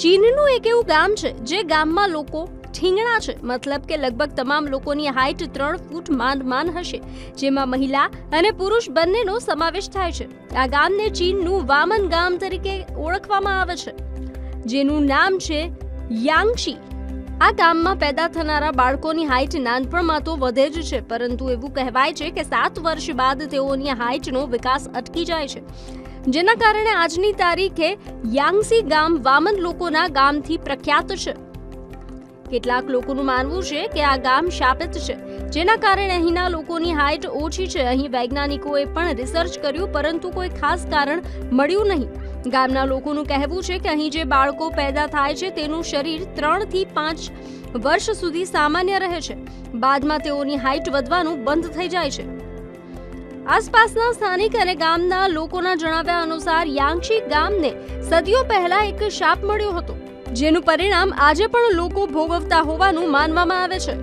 ચીનનું એક એવું ગામ છે જે ગામમાં લોકો ઠીંગણા છે. મતલબ કે લગભગ તમામ લોકોની હાઈટ ત્રણ ફૂટ માંડ માંડ હશે. જેમાં મહિલા અને પુરુષ બંનેનો સમાવેશ થાય છે. આ ગામને ચીનનું વામન ગામ તરીકે ઓળખવામાં આવે છે. જેનું નામ છે યાંગશી. આ ગામમાં પેદા થનારા બાળકોની હાઈટ નાનપણમાં તો વધે જ છે, પરંતુ એવું કહેવાય છે કે સાત વર્ષ બાદ તેઓની હાઈટનો વિકાસ અટકી જાય છે. જેના કારણે આજની તારીખે યાંગસી ગામ વામન લોકોના ગામથી પ્રખ્યાત છે. કેટલાક લોકોનું માનવું છે કે આ ગામ શાપિત છે, જેના કારણે અહીંના લોકોની હાઈટ ઓછી છે. અહીં વૈજ્ઞાનિકોએ પણ રિસર્ચ કર્યું, પરંતુ કોઈ ખાસ કારણ મળ્યું નહીં. ગામના લોકોનું કહેવું છે કે અહીં જે બાળકો પેદા થાય છે, તેનું શરીર ત્રણથી પાંચ વર્ષ સુધી સામાન્ય રહે છે. બાદમાં તેઓની હાઈટ વધવાનું બંધ થઈ જાય છે. આસપાસના સ્થાનિક અને ગામના લોકોના જણાવ્યા અનુસાર યાંગશી ગામને સદીઓ પહેલા એક શાપ મળ્યો હતો, જેનું પરિણામ આજે પણ લોકો ભોગવતા હોવાનું માનવામાં આવે છે.